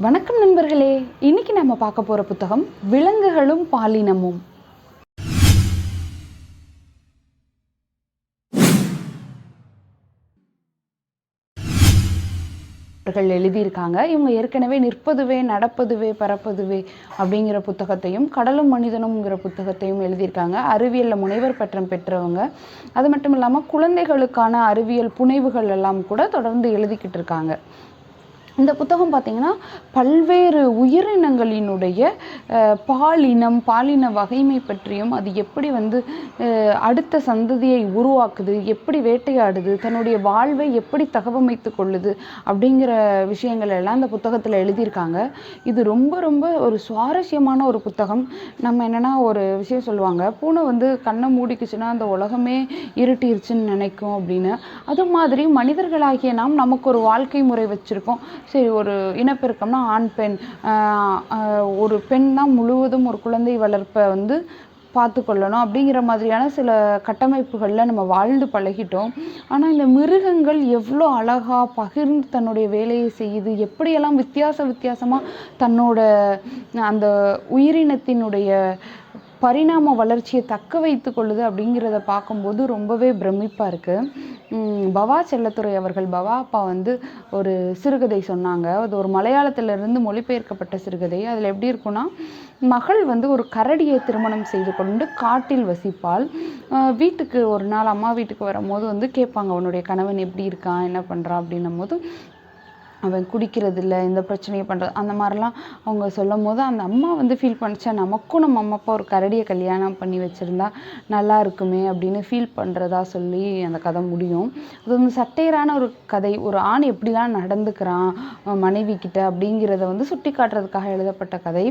வணக்கம் நண்பர்களே. இன்னைக்கு நம்ம பார்க்க போற புத்தகம் விலங்குகளும் பாலினமும். அவர்கள் எழுதியிருக்காங்க இவங்க ஏற்கனவே நிற்பதுவே நடப்பதுவே பறப்பதுவே அப்படிங்கிற புத்தகத்தையும் கடலும் மனிதனும்ங்கிற புத்தகத்தையும் எழுதியிருக்காங்க. அறிவியலில் முனைவர் பட்டம் பெற்றவங்க. அது மட்டும் இல்லாமல் குழந்தைகளுக்கான அறிவியல் புனைவுகள் எல்லாம் கூட தொடர்ந்து எழுதிக்கிட்டு இருக்காங்க. இந்த புத்தகம் பார்த்திங்கன்னா பல்வேறு உயிரினங்களினுடைய பாலினம் பாலின வகைமை பற்றியும் அது எப்படி வந்து அடுத்த சந்ததியை உருவாக்குது எப்படி வேட்டையாடுது தன்னுடைய வாழ்வை எப்படி தகவமைத்து கொள்ளுது அப்படிங்கிற விஷயங்கள் எல்லாம் இந்த புத்தகத்தில் எழுதியிருக்காங்க. இது ரொம்ப ரொம்ப ஒரு சுவாரஸ்யமான ஒரு புத்தகம். நம்ம என்னென்னா ஒரு விஷயம் சொல்லுவாங்க பூனை வந்து கண்ணை மூடிக்குச்சுன்னா அந்த உலகமே இருட்டிருச்சுன்னு நினைக்கும் அப்படின்னு. அது மாதிரி மனிதர்களாகிய நாம் நமக்கு ஒரு வாழ்க்கை முறை வச்சுருக்கோம். சரி ஒரு இனப்பெருக்கம்னா ஆண் பெண். ஒரு பெண் தான் முழுவதும் ஒரு குழந்தை வளர்ப்பை வந்து பார்த்து கொள்ளணும் அப்படிங்கிற மாதிரியான சில கட்டமைப்புகளில் நம்ம வாழ்ந்து பழகிட்டோம். ஆனால் இந்த மிருகங்கள் எவ்வளோ அழகாக பகிர்ந்து தன்னுடைய வேலையை செய்யுது எப்படியெல்லாம் வித்தியாச வித்தியாசமாக தன்னோட அந்த உயிரினத்தினுடைய பரிணாம வளர்ச்சியை தக்க வைத்து கொள்ளுது அப்படிங்கிறத பார்க்கும்போது ரொம்பவே பிரமிப்பாக இருக்குது பவா செல்லத்துறை அவர்கள் பவா அப்பா வந்து ஒரு சிறுகதை சொன்னாங்க. அது ஒரு மலையாளத்திலிருந்து மொழிபெயர்க்கப்பட்ட சிறுகதை. அதில் எப்படி இருக்குன்னா மகள் வந்து ஒரு கரடியை திருமணம் செய்து கொண்டு காட்டில் வசிப்பாள். வீட்டுக்கு ஒரு நாள் அம்மா வீட்டுக்கு வரும்போது வந்து கேட்பாங்க உன்னுடைய கணவன் எப்படி இருக்கான்? என்ன பண்ணுறான் அப்படின்னும் போது அவன் குடிக்கிறது இல்லை இந்த பிரச்சனையை பண்ணுறது அந்த மாதிரிலாம் அவங்க சொல்லும் போது அந்த அம்மா வந்து ஃபீல் பண்ணிச்சா நமக்கும் நம்ம அம்மா அப்பா ஒரு கரடியை கல்யாணம் பண்ணி வச்சுருந்தா நல்லா இருக்குமே அப்படின்னு ஃபீல் பண்ணுறதா சொல்லி அந்த கதை முடியும். அது வந்து சட்டையரான ஒரு கதை ஒரு ஆண் எப்படிலாம் நடந்துக்கிறான் மனைவி கிட்ட அப்படிங்கிறத வந்து சுட்டி காட்டுறதுக்காக எழுதப்பட்ட கதை.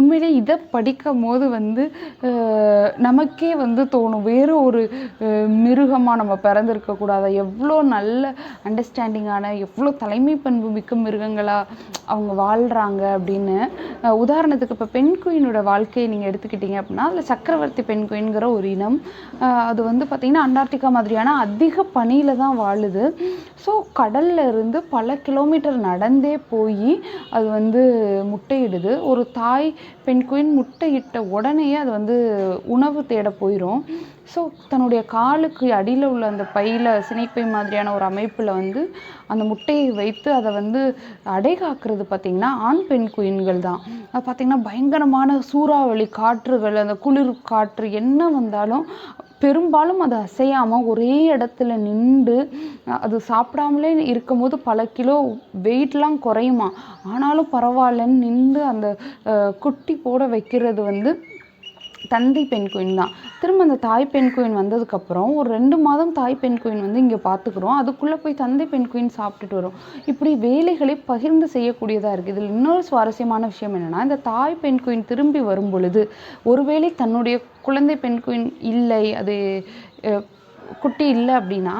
உண்மையிலே இதை படிக்கும் போது வந்து நமக்கே வந்து தோணும் வேறு ஒரு மிருகமாக நம்ம பிறந்திருக்கக்கூடாத. எவ்வளோ நல்ல அண்டர்ஸ்டாண்டிங்கான எவ்வளோ தலைமை பண்பு மிக்க மிருகங்களாக அவங்க வாழ்கிறாங்க அப்படின்னு. உதாரணத்துக்கு இப்போ பெண் குயினோட வாழ்க்கையை நீங்கள் எடுத்துக்கிட்டீங்க அப்படின்னா அதில் சக்கரவர்த்தி பெண் குயின்கிற ஒரு இனம் அது வந்து பார்த்திங்கன்னா அண்டார்டிகா மாதிரியான அதிக பனியில் தான் வாழுது. ஸோ கடல்ல இருந்து பல கிலோமீட்டர் நடந்தே போய் அது வந்து முட்டையிடுது. ஒரு தாய் பெண் குயின் முட்டையிட்ட உடனேயே அது வந்து உணவு தேட போயிடும் ஸோ தன்னுடைய காலுக்கு அடியில் உள்ள அந்த பையில் சினைப்பை மாதிரியான ஒரு அமைப்பில் வந்து அந்த முட்டையை வைத்து அதை வந்து அடைகாக்கிறது பார்த்திங்கன்னா ஆண் பெண் குயின்கள் தான். அது பார்த்திங்கன்னா பயங்கரமான சூறாவளி காற்றுகள் அந்த குளிர் காற்று என்ன வந்தாலும் பெரும்பாலும் அது அசையாமல் ஒரே இடத்துல நின்று அது சாப்பிடாமலே இருக்கும்போது பல கிலோ வெயிட்லாம் குறையுமா? ஆனாலும் பரவாயில்லன்னு நின்று அந்த குட்டி போட வைக்கிறது வந்து தந்தை பெண் குயின் தான். திரும்ப அந்த தாய் பெண் குயின் வந்ததுக்கப்புறம் ஒரு ரெண்டு மாதம் தாய் பெண் குயின் வந்து இங்கே பார்த்துக்குறோம் அதுக்குள்ளே போய் தந்தை பெண் குயின் சாப்பிட்டுட்டு வரும். இப்படி வேலைகளை பகிர்ந்து செய்யக்கூடியதாக இருக்குது இதில் இன்னொரு சுவாரஸ்யமான விஷயம் என்னென்னா இந்த தாய் பெண் குயின் திரும்பி வரும் பொழுது ஒருவேளை தன்னுடைய குழந்தை பெண் குயின் இல்லை அது குட்டி இல்லை அப்படின்னா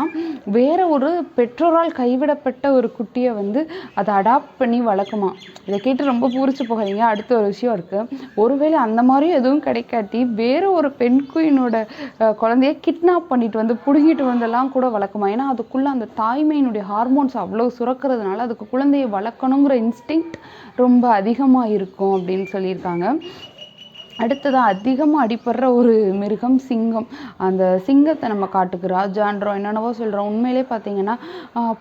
வேற ஒரு பெற்றோரால் கைவிடப்பட்ட ஒரு குட்டியை வந்து அதை அடாப்ட் பண்ணி வளர்க்குமா? இதை கேட்டு ரொம்ப பூரிச்சு போகாதீங்க. அடுத்த ஒரு விஷயம் இருக்குது ஒருவேளை அந்த மாதிரியும் எதுவும் கிடைக்காட்டி வேற ஒரு பெண் குயினோட குழந்தைய கிட்னாப் பண்ணிட்டு வந்து பிடுங்கிட்டு வந்தெல்லாம் கூட வளர்க்குமா? ஏன்னா அதுக்குள்ளே அந்த தாய்மையினுடைய ஹார்மோன்ஸ் அவ்வளோ சுரக்கிறதுனால அதுக்கு குழந்தையை வளர்க்கணுங்கிற இன்ஸ்டிங்க்ட் ரொம்ப அதிகமாக இருக்கும் அப்படின்னு சொல்லியிருக்காங்க. அடுத்ததாக அதிகமாக அடிபடுற ஒரு மிருகம் சிங்கம். அந்த சிங்கத்தை நம்ம காட்டுக்கு ராஜான்றோம் என்னென்னவோ சொல்கிறோம் உண்மையிலே பார்த்தீங்கன்னா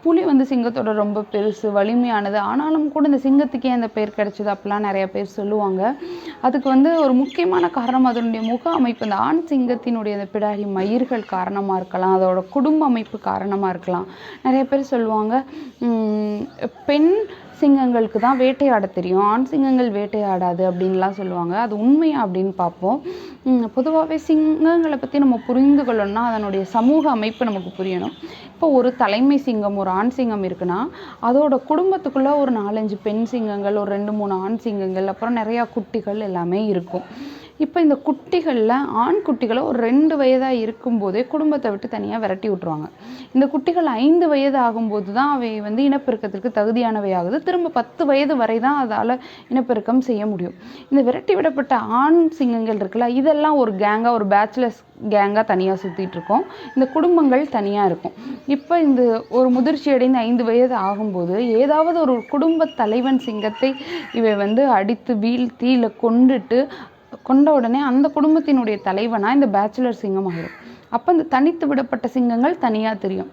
புலி வந்து சிங்கத்தோட ரொம்ப பெருசு வலிமையானது. ஆனாலும் கூட இந்த சிங்கத்துக்கே அந்த பேர் கிடைச்சது அப்படிலாம் நிறைய பேர் சொல்லுவாங்க. அதுக்கு வந்து ஒரு முக்கியமான காரணம் அதனுடைய முக அமைப்பு. இந்த ஆண் சிங்கத்தினுடைய அந்த பிடாரி மயிர்கள் காரணமாக இருக்கலாம். அதோட குடும்ப அமைப்பு காரணமாக இருக்கலாம். நிறைய பேர் சொல்லுவாங்க பெண் சிங்கங்களுக்கு தான் வேட்டையாட தெரியும். ஆண் சிங்கங்கள் வேட்டையாடாது அப்படின்லாம் சொல்லுவாங்க. அது உண்மையா அப்படின்னு பார்ப்போம். பொதுவாகவே சிங்கங்களை பற்றி நம்ம புரிந்து கொள்ளணும்னா அதனுடைய சமூக அமைப்பு நமக்கு புரியணும். இப்போ ஒரு தலைமை சிங்கம் ஒரு ஆண் சிங்கம் இருக்குன்னா அதோட குடும்பத்துக்குள்ளே ஒரு நாலஞ்சு பெண் சிங்கங்கள் ஒரு ரெண்டு மூணு ஆண் சிங்கங்கள் அப்புறம் நிறையா குட்டிகள் எல்லாமே இருக்கும். இப்போ இந்த குட்டிகளில் ஆண் குட்டிகளை ஒரு ரெண்டு வயதாக இருக்கும்போதே குடும்பத்தை விட்டு தனியாக விரட்டி விட்ருவாங்க இந்த குட்டிகள் ஐந்து வயது ஆகும்போது தான் அவை வந்து இனப்பெருக்கத்திற்கு தகுதியானவை ஆகுது திரும்ப பத்து வயது வரை தான் அதால் இனப்பெருக்கம் செய்ய முடியும். இந்த விரட்டி விடப்பட்ட ஆண் சிங்கங்கள் இருக்குல்ல இதெல்லாம் ஒரு கேங்காக ஒரு பேச்சுலர்ஸ் கேங்காக தனியாக சுற்றிட்டு இருக்கோம். இந்த குடும்பங்கள் தனியாக இருக்கும். இப்போ இந்த ஒரு முதிர்ச்சி அடைந்து ஐந்து வயது ஆகும்போது ஏதாவது ஒரு குடும்ப தலைவன் சிங்கத்தை இவை வந்து அடித்து வீழ்த்தி இல்லை கொண்டுட்டு கொண்ட உடனே அந்த குடும்பத்தினுடைய தலைவனாக இந்த பேச்சுலர் சிங்கம் ஆகிடும் அப்போ இந்த தனித்து விடப்பட்ட சிங்கங்கள் தனியாக தெரியும்.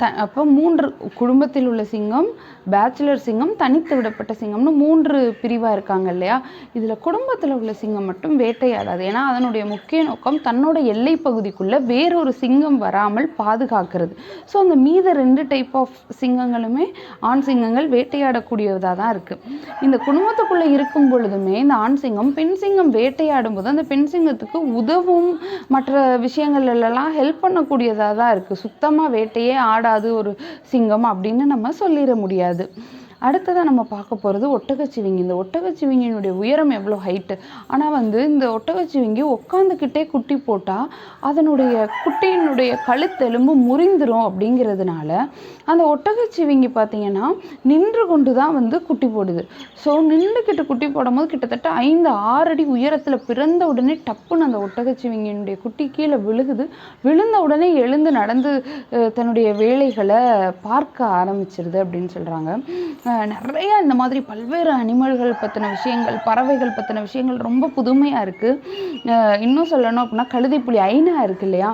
த அப்போ மூன்று குடும்பத்தில் உள்ள சிங்கம் பேச்சுலர் சிங்கம் தனித்து விடப்பட்ட சிங்கம்னு மூன்று பிரிவாக இருக்காங்க இல்லையா? இதில் குடும்பத்தில் உள்ள சிங்கம் மட்டும் வேட்டையாடாது. ஏன்னா அதனுடைய முக்கிய நோக்கம் தன்னோட எல்லை பகுதிக்குள்ளே வேறொரு சிங்கம் வராமல் பாதுகாக்கிறது. ஸோ அந்த மீத ரெண்டு டைப் ஆஃப் சிங்கங்களுமே ஆண் சிங்கங்கள் வேட்டையாடக்கூடியதாக தான் இருக்குது இந்த குடும்பத்துக்குள்ளே இருக்கும் பொழுதுமே இந்த ஆண் சிங்கம் பெண் சிங்கம் வேட்டையாடும் போது அந்த பெண் சிங்கத்துக்கு உதவும் மற்ற விஷயங்கள்லாம் ஹெல்ப் பண்ணக்கூடியதாக தான் இருக்குது சுத்தமாக வேட்டையே ஆட அது ஒரு சிங்கம் அப்படின்னு நம்ம சொல்லிட முடியாது. அடுத்ததாக நம்ம பார்க்க போகிறது ஒட்டகச்சிவிங்கி. இந்த ஒட்டகச்சிவிங்கினுடைய உயரம் எவ்வளோ ஹைட்டு ஆனால் வந்து இந்த ஒட்டகச்சிவிங்கி உட்காந்துக்கிட்டே குட்டி போட்டால் அதனுடைய குட்டியினுடைய கழுத்தெலும்பு முறிந்துடும் அப்படிங்கிறதுனால அந்த ஒட்டகச்சிவிங்கி பார்த்தீங்கன்னா நின்று கொண்டு தான் வந்து குட்டி போடுது. ஸோ நின்றுக்கிட்டு குட்டி போடும்போது கிட்டத்தட்ட ஐந்து ஆறு அடி உயரத்தில் பிறந்த உடனே டப்புன்னு அந்த ஒட்டகச்சிவிங்கினுடைய குட்டி கீழே விழுகுது. விழுந்த உடனே எழுந்து நடந்து தன்னுடைய வேலைகளை பார்க்க ஆரம்பிச்சிருது அப்படின்னு சொல்கிறாங்க நிறையா இந்த மாதிரி பல்வேறு அனிமல்கள் பற்றின விஷயங்கள் பறவைகள் பற்றின விஷயங்கள் ரொம்ப புதுமையாக இருக்குது இன்னும் சொல்லணும் அப்படின்னா கழுதிப்புலி ஐனா இருக்கு இல்லையா?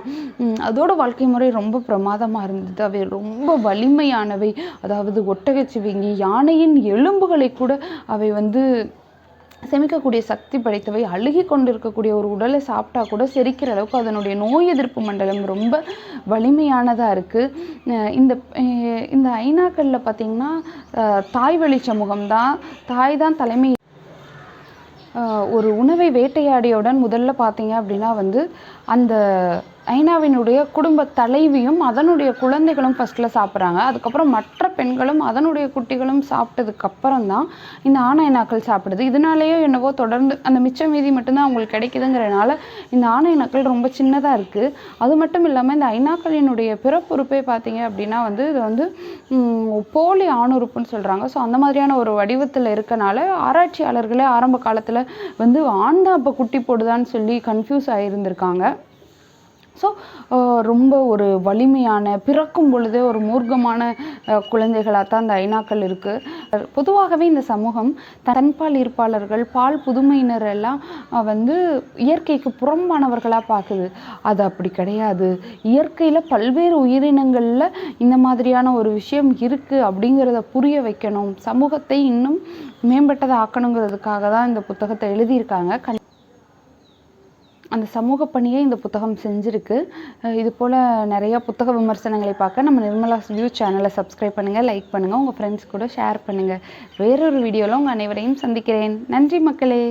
அதோட வாழ்க்கை முறை ரொம்ப பிரமாதமாக இருந்தது. அவை ரொம்ப வலி வலிமையானவை அதாவது ஒட்டகச்சிவிங்கி யானையின் எலும்புகளை கூட அவை வந்து செமிக்கக்கூடிய சக்தி படைத்தவை. அழுகி கொண்டிருக்கக்கூடிய ஒரு உடலை சாப்பிட்டா கூட செரிக்கிற அளவுக்கு அதனுடைய நோய் எதிர்ப்பு மண்டலம் ரொம்ப வலிமையானதாக இருக்குது இந்த இந்த ஐநாக்களில் பார்த்திங்கன்னா தாய் வழி சமூகம் தான். தாய் தான் தலைமை ஒரு உணவை வேட்டையாடியவுடன் முதல்ல பார்த்தீங்க அப்படின்னா வந்து அந்த ஐநாவினுடைய குடும்ப தலைவியும் அதனுடைய குழந்தைகளும் ஃபஸ்ட்டில் சாப்பிட்றாங்க. அதுக்கப்புறம் மற்ற பெண்களும் அதனுடைய குட்டிகளும் சாப்பிட்டதுக்கப்புறம் தான் இந்த ஆண் ஐநாக்கள் சாப்பிடுது. இதனாலேயோ என்னவோ தொடர்ந்து அந்த மிச்ச மீதி மட்டும்தான் அவங்களுக்கு கிடைக்குதுங்கிறனால இந்த ஆண் ஐநாக்கள் ரொம்ப சின்னதாக இருக்குது அது மட்டும் இல்லாமல் இந்த ஐநாக்களினுடைய பிறப்புறுப்பே பார்த்தீங்க அப்படின்னா வந்து இது வந்து போலி ஆணுறுப்புன்னு சொல்கிறாங்க ஸோ அந்த மாதிரியான ஒரு வடிவத்தில் இருக்கனால ஆராய்ச்சியாளர்களே ஆரம்ப காலத்தில் வந்து ஆண் தான் அப்போ குட்டி போடுதான்னு சொல்லி கன்ஃபியூஸ் ஆகியிருந்திருக்காங்க ஸோ ரொம்ப ஒரு வலிமையான பிறக்கும் பொழுதே ஒரு மூர்க்கமான குழந்தைகளாக தான் அந்த ஐநாக்கள் இருக்குது பொதுவாகவே இந்த சமூகம் தன்பால் ஈர்ப்பாளர்கள் பால் புதுமையினர் எல்லாம் வந்து இயற்கைக்கு புறம்பானவர்களாக பார்க்குது. அது அப்படி கிடையாது. இயற்கையில் பல்வேறு உயிரினங்களில் இந்த மாதிரியான ஒரு விஷயம் இருக்குது அப்படிங்கிறத புரிய வைக்கணும். சமூகத்தை இன்னும் மேம்பட்டதை ஆக்கணுங்கிறதுக்காக தான் இந்த புத்தகத்தை எழுதியிருக்காங்க. கண் அந்த சமூக பணியை இந்த புத்தகம் செஞ்சுருக்கு. இது போல் நிறையா புத்தக விமர்சனங்களை பார்க்க நம்ம நிர்மலாஸ் வியூ சேனலை சப்ஸ்கிரைப் பண்ணுங்கள் லைக் பண்ணுங்கள் உங்கள் ஃப்ரெண்ட்ஸ் கூட ஷேர் பண்ணுங்கள் வேறொரு வீடியோவில் உங்கள் அனைவரையும் சந்திக்கிறேன். நன்றி மக்களே.